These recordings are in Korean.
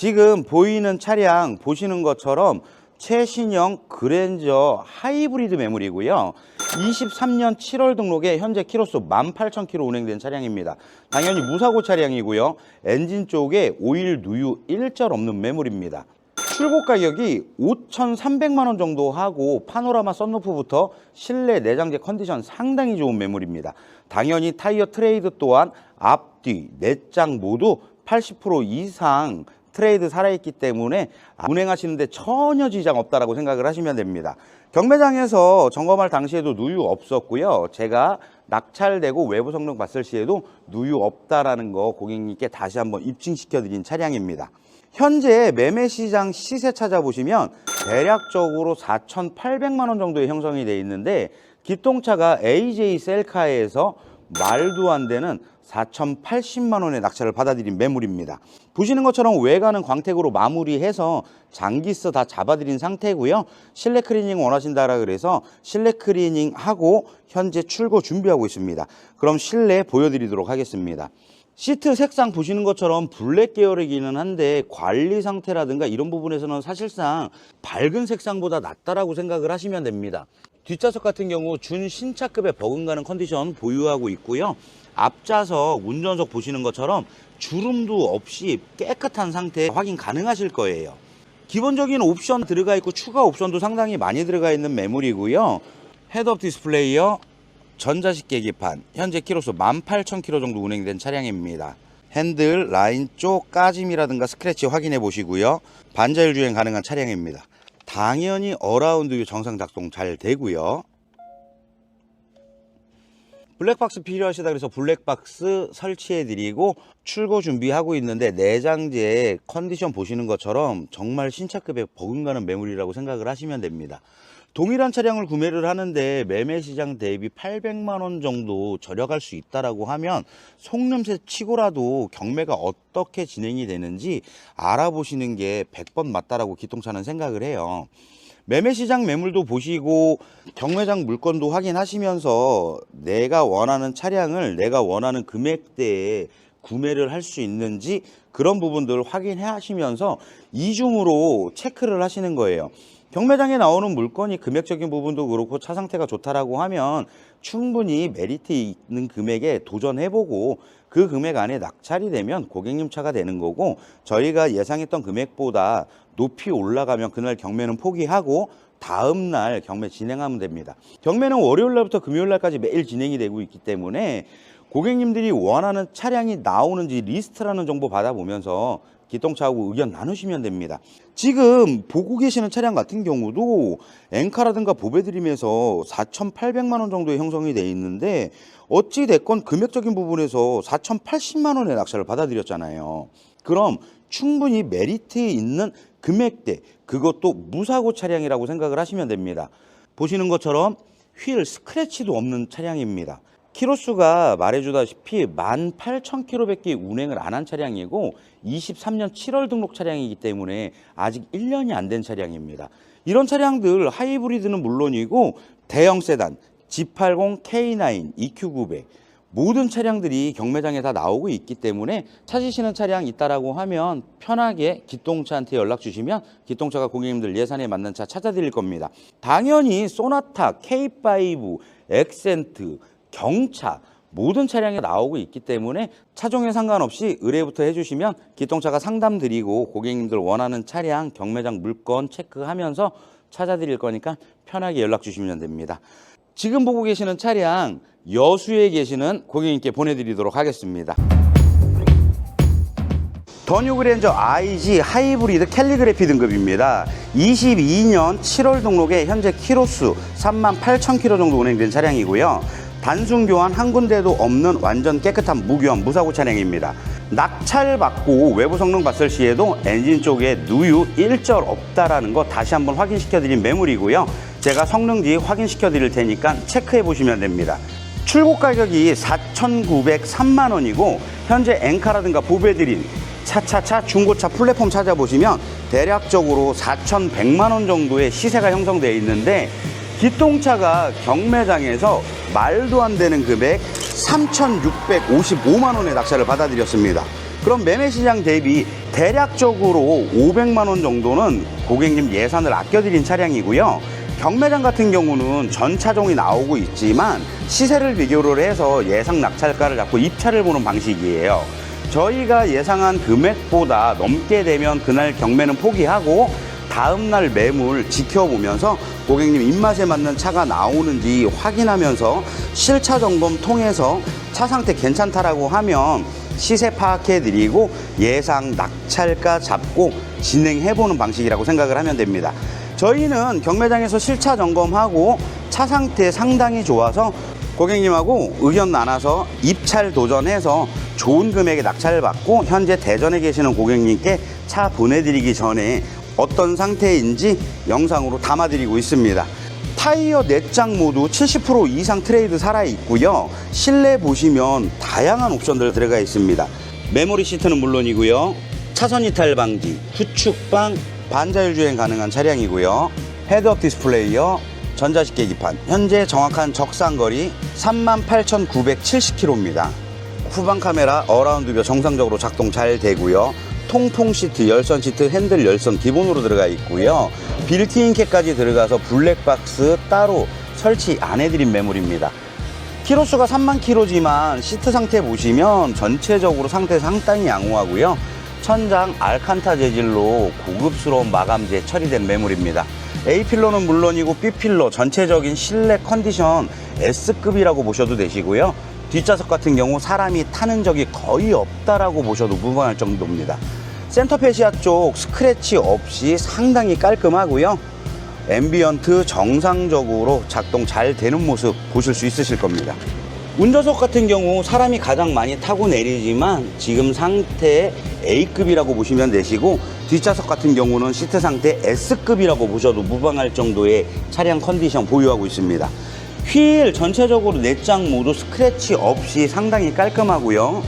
지금 보이는 차량 보시는 것처럼 최신형 그랜저 하이브리드 매물이고요. 23년 7월 등록에 현재 키로수 18,000km 운행된 차량입니다. 당연히 무사고 차량이고요. 엔진 쪽에 오일 누유 일절 없는 매물입니다. 출고 가격이 5,300만 원 정도 하고 파노라마 썬루프부터 실내 내장재 컨디션 상당히 좋은 매물입니다. 당연히 타이어 트레이드 또한 앞뒤 내장 모두 80% 이상 트레이드 살아있기 때문에 운행하시는데 전혀 지장 없다라고 생각을 하시면 됩니다. 경매장에서 점검할 당시에도 누유 없었고요. 제가 낙찰되고 외부 성능 봤을 시에도 누유 없다라는 거 고객님께 다시 한번 입증시켜 드린 차량입니다. 현재 매매 시장 시세 찾아보시면 대략적으로 4,800만 원 정도의 형성이 돼 있는데 기통차가 AJ 셀카에서 말도 안 되는 4,080만 원의 낙찰을 받아들인 매물입니다. 보시는 것처럼 외관은 광택으로 마무리해서 장기스 다 잡아드린 상태고요. 실내 클리닝 원하신다라 그래서 실내 클리닝 하고 현재 출고 준비하고 있습니다. 그럼 실내 보여드리도록 하겠습니다. 시트 색상 보시는 것처럼 블랙 계열이기는 한데 관리 상태라든가 이런 부분에서는 사실상 밝은 색상보다 낫다라고 생각을 하시면 됩니다. 뒷좌석 같은 경우 준 신차급의 버금가는 컨디션 보유하고 있고요. 앞좌석 운전석 보시는 것처럼 주름도 없이 깨끗한 상태 확인 가능하실 거예요. 기본적인 옵션 들어가 있고 추가 옵션도 상당히 많이 들어가 있는 매물이고요. 헤드업 디스플레이어, 전자식 계기판, 현재 키로수 18,000km 정도 운행된 차량입니다. 핸들 라인 쪽 까짐이라든가 스크래치 확인해 보시고요. 반자율 주행 가능한 차량입니다. 당연히 어라운드 정상 작동 잘 되고요. 블랙박스 필요하시다 그래서 블랙박스 설치해 드리고 출고 준비하고 있는데 내장재 컨디션 보시는 것처럼 정말 신차급의 버금가는 매물이라고 생각을 하시면 됩니다. 동일한 차량을 구매를 하는데 매매 시장 대비 800만 원 정도 절약할 수 있다라고 하면 속냄새 치고라도 경매가 어떻게 진행이 되는지 알아보시는 게 100번 맞다라고 기통차는 생각을 해요. 매매 시장 매물도 보시고 경매장 물건도 확인하시면서 내가 원하는 차량을 내가 원하는 금액대에 구매를 할 수 있는지 그런 부분들을 확인해 하시면서 이중으로 체크를 하시는 거예요. 경매장에 나오는 물건이 금액적인 부분도 그렇고 차 상태가 좋다라고 하면 충분히 메리트 있는 금액에 도전해보고 그 금액 안에 낙찰이 되면 고객님 차가 되는 거고 저희가 예상했던 금액보다 높이 올라가면 그날 경매는 포기하고 다음 날 경매 진행하면 됩니다. 경매는 월요일 날부터 금요일 날까지 매일 진행이 되고 있기 때문에 고객님들이 원하는 차량이 나오는지 리스트라는 정보 받아보면서 기통차하고 의견 나누시면 됩니다. 지금 보고 계시는 차량 같은 경우도 엔카라든가 보배드림에서 4,800만 원 정도의 형성이 돼 있는데 어찌 됐건 금액적인 부분에서 4,080만 원의 낙찰을 받아들였잖아요. 그럼 충분히 메리트 있는 금액대 그것도 무사고 차량이라고 생각을 하시면 됩니다. 보시는 것처럼 휠 스크래치도 없는 차량입니다. 키로수가 말해주다시피 18,000km밖에 운행을 안 한 차량이고 23년 7월 등록 차량이기 때문에 아직 1년이 안 된 차량입니다. 이런 차량들 하이브리드는 물론이고 대형 세단 G80, K9, EQ900 모든 차량들이 경매장에 다 나오고 있기 때문에 찾으시는 차량 있다라고 하면 편하게 기통차한테 연락 주시면 기통차가 고객님들 예산에 맞는 차 찾아드릴 겁니다. 당연히 소나타, K5, 엑센트, 경차 모든 차량이 나오고 있기 때문에 차종에 상관없이 의뢰부터 해주시면 기통차가 상담 드리고 고객님들 원하는 차량 경매장 물건 체크하면서 찾아드릴 거니까 편하게 연락 주시면 됩니다. 지금 보고 계시는 차량 여수에 계시는 고객님께 보내드리도록 하겠습니다. 더뉴 그랜저 IG 하이브리드 캘리그래피 등급입니다. 22년 7월 등록에 현재 키로수 38,000km 정도 운행된 차량이고요. 단순 교환 한 군데도 없는 완전 깨끗한 무교환 무사고 차량입니다. 낙찰 받고 외부 성능 봤을 시에도 엔진 쪽에 누유 일절 없다라는 거 다시 한번 확인시켜 드린 매물이고요. 제가 성능지 확인시켜 드릴 테니까 체크해 보시면 됩니다. 출고 가격이 4,903만 원이고 현재 엔카라든가 보배드린 차차차 중고차 플랫폼 찾아보시면 대략적으로 4,100만 원 정도의 시세가 형성되어 있는데 기통차가 경매장에서 말도 안 되는 금액 3,655만 원의 낙찰을 받아들였습니다. 그럼 매매 시장 대비 대략적으로 500만 원 정도는 고객님 예산을 아껴드린 차량이고요. 경매장 같은 경우는 전 차종이 나오고 있지만 시세를 비교를 해서 예상 낙찰가를 잡고 입찰을 보는 방식이에요. 저희가 예상한 금액보다 넘게 되면 그날 경매는 포기하고 다음날 매물 지켜보면서 고객님 입맛에 맞는 차가 나오는지 확인하면서 실차 점검 통해서 차 상태 괜찮다라고 하면 시세 파악해 드리고 예상 낙찰가 잡고 진행해 보는 방식이라고 생각을 하면 됩니다. 저희는 경매장에서 실차 점검하고 차 상태 상당히 좋아서 고객님하고 의견 나눠서 입찰 도전해서 좋은 금액의 낙찰을 받고 현재 대전에 계시는 고객님께 차 보내드리기 전에 어떤 상태인지 영상으로 담아드리고 있습니다. 타이어 4장 모두 70% 이상 트레이드 살아 있고요. 실내 보시면 다양한 옵션들 들어가 있습니다. 메모리 시트는 물론이고요. 차선 이탈 방지, 후축방, 반자율 주행 가능한 차량이고요. 헤드업 디스플레이어, 전자식 계기판. 현재 정확한 적상거리 38,970km입니다. 후방 카메라 어라운드뷰 정상적으로 작동 잘 되고요. 통풍 시트, 열선 시트, 핸들 열선 기본으로 들어가 있고요. 빌트인 캣까지 들어가서 블랙박스 따로 설치 안 해드린 매물입니다. 키로수가 3만 킬로지만 시트 상태 보시면 전체적으로 상태 상당히 양호하고요. 천장 알칸타 재질로 고급스러운 마감재 처리된 매물입니다. A필러는 물론이고 B필러 전체적인 실내 컨디션 S급이라고 보셔도 되시고요. 뒷좌석 같은 경우 사람이 타는 적이 거의 없다라고 보셔도 무방할 정도입니다. 센터페시아 쪽 스크래치 없이 상당히 깔끔하고요. 앰비언트 정상적으로 작동 잘 되는 모습 보실 수 있으실 겁니다. 운전석 같은 경우 사람이 가장 많이 타고 내리지만 지금 상태 A급이라고 보시면 되시고 뒷좌석 같은 경우는 시트 상태 S급이라고 보셔도 무방할 정도의 차량 컨디션 보유하고 있습니다. 휠 전체적으로 4장 모두 스크래치 없이 상당히 깔끔하고요.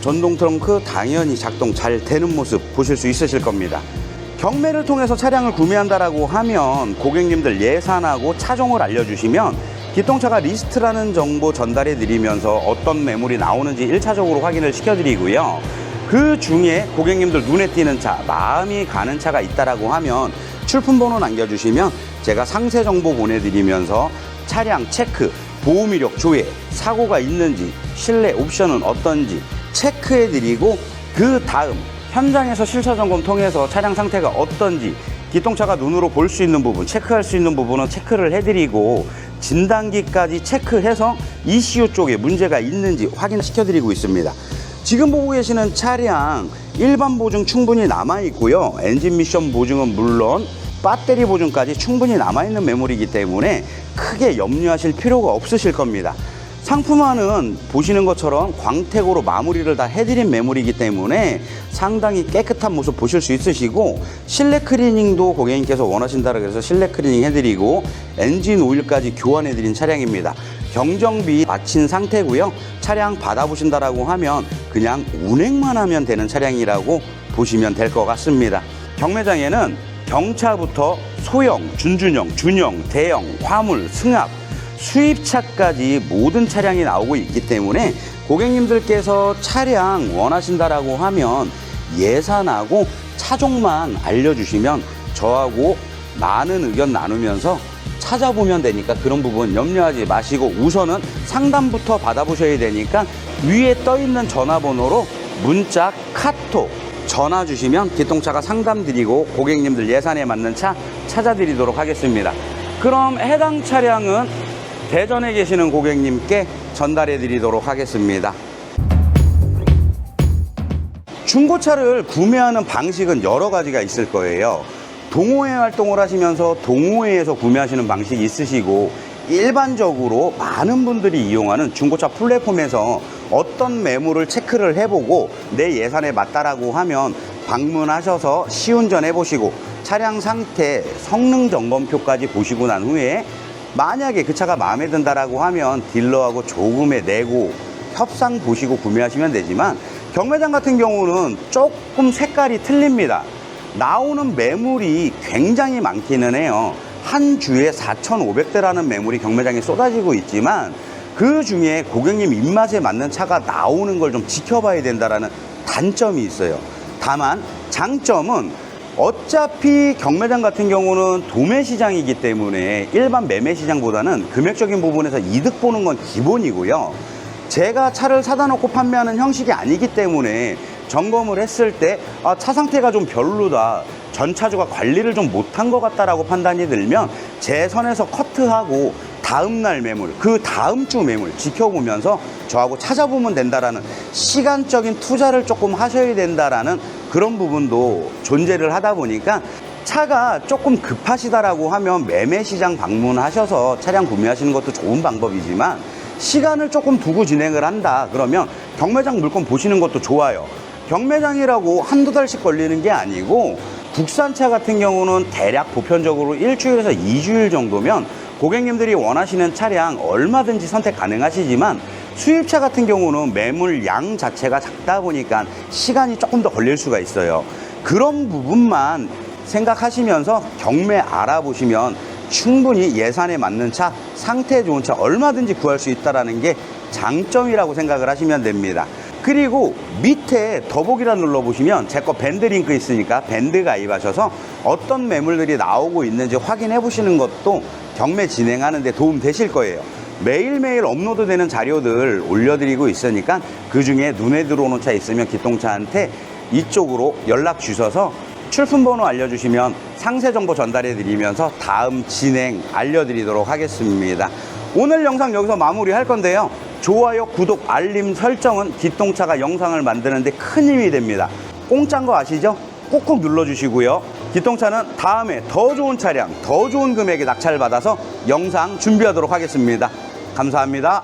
전동 트렁크 당연히 작동 잘 되는 모습 보실 수 있으실 겁니다. 경매를 통해서 차량을 구매한다라고 하면 고객님들 예산하고 차종을 알려주시면 기통차가 리스트라는 정보 전달해 드리면서 어떤 매물이 나오는지 일차적으로 확인을 시켜 드리고요. 그 중에 고객님들 눈에 띄는 차, 마음이 가는 차가 있다라고 하면 출품 번호 남겨주시면 제가 상세 정보 보내드리면서 차량 체크, 보험 이력 조회, 사고가 있는지, 실내 옵션은 어떤지 체크해드리고 그 다음 현장에서 실차 점검 통해서 차량 상태가 어떤지 기통차가 눈으로 볼 수 있는 부분, 체크할 수 있는 부분은 체크를 해드리고 진단기까지 체크해서 ECU 쪽에 문제가 있는지 확인시켜드리고 있습니다. 지금 보고 계시는 차량 일반 보증 충분히 남아 있고요. 엔진 미션 보증은 물론 배터리 보증까지 충분히 남아 있는 메모리이기 때문에 크게 염려하실 필요가 없으실 겁니다. 상품화는 보시는 것처럼 광택으로 마무리를 다 해드린 메모리이기 때문에 상당히 깨끗한 모습 보실 수 있으시고 실내 클리닝도 고객님께서 원하신다고 해서 실내 클리닝 해드리고 엔진 오일까지 교환해드린 차량입니다. 경정비 마친 상태고요. 차량 받아보신다라고 하면 그냥 운행만 하면 되는 차량이라고 보시면 될 것 같습니다. 경매장에는 경차부터 소형, 준준형, 준형, 대형, 화물, 승합, 수입차까지 모든 차량이 나오고 있기 때문에 고객님들께서 차량 원하신다라고 하면 예산하고 차종만 알려주시면 저하고 많은 의견 나누면서 찾아보면 되니까 그런 부분 염려하지 마시고 우선은 상담부터 받아보셔야 되니까 위에 떠 있는 전화번호로 문자, 카톡, 전화 주시면 기통차가 상담 드리고 고객님들 예산에 맞는 차 찾아 드리도록 하겠습니다. 그럼 해당 차량은 대전에 계시는 고객님께 전달해 드리도록 하겠습니다. 중고차를 구매하는 방식은 여러 가지가 있을 거예요. 동호회 활동을 하시면서 동호회에서 구매하시는 방식이 있으시고 일반적으로 많은 분들이 이용하는 중고차 플랫폼에서 어떤 매물을 체크를 해보고 내 예산에 맞다라고 하면 방문하셔서 시운전 해보시고 차량 상태 성능 점검표까지 보시고 난 후에 만약에 그 차가 마음에 든다라고 하면 딜러하고 조금에 내고 협상 보시고 구매하시면 되지만 경매장 같은 경우는 조금 색깔이 틀립니다. 나오는 매물이 굉장히 많기는 해요. 한 주에 4,500대라는 매물이 경매장에 쏟아지고 있지만 그 중에 고객님 입맛에 맞는 차가 나오는 걸 좀 지켜봐야 된다라는 단점이 있어요. 다만 장점은 어차피 경매장 같은 경우는 도매 시장이기 때문에 일반 매매 시장보다는 금액적인 부분에서 이득 보는 건 기본이고요. 제가 차를 사다 놓고 판매하는 형식이 아니기 때문에 점검을 했을 때 아, 차 상태가 좀 별로다. 전 차주가 관리를 좀 못한 것 같다라고 판단이 들면 제 선에서 커트하고 다음 날 매물, 그 다음 주 매물 지켜보면서 저하고 찾아보면 된다라는 시간적인 투자를 조금 하셔야 된다라는 그런 부분도 존재를 하다 보니까 차가 조금 급하시다라고 하면 매매 시장 방문하셔서 차량 구매하시는 것도 좋은 방법이지만 시간을 조금 두고 진행을 한다 그러면 경매장 물건 보시는 것도 좋아요. 경매장이라고 한두 달씩 걸리는 게 아니고 국산차 같은 경우는 대략 보편적으로 일주일에서 이주일 정도면 고객님들이 원하시는 차량 얼마든지 선택 가능하시지만 수입차 같은 경우는 매물 양 자체가 작다 보니까 시간이 조금 더 걸릴 수가 있어요. 그런 부분만 생각하시면서 경매 알아보시면 충분히 예산에 맞는 차, 상태 좋은 차 얼마든지 구할 수 있다는 게 장점이라고 생각을 하시면 됩니다. 그리고 밑에 더보기라 눌러보시면 제 거 밴드 링크 있으니까 밴드 가입하셔서 어떤 매물들이 나오고 있는지 확인해 보시는 것도 경매 진행하는 데 도움 되실 거예요. 매일매일 업로드되는 자료들 올려드리고 있으니까 그 중에 눈에 들어오는 차 있으면 기통차한테 이쪽으로 연락 주셔서 출품 번호 알려주시면 상세 정보 전달해 드리면서 다음 진행 알려드리도록 하겠습니다. 오늘 영상 여기서 마무리 할 건데요. 좋아요, 구독, 알림 설정은 기통차가 영상을 만드는데 큰 힘이 됩니다. 공짜인 거 아시죠? 꾹꾹 눌러주시고요. 기통차는 다음에 더 좋은 차량, 더 좋은 금액에 낙찰받아서 영상 준비하도록 하겠습니다. 감사합니다.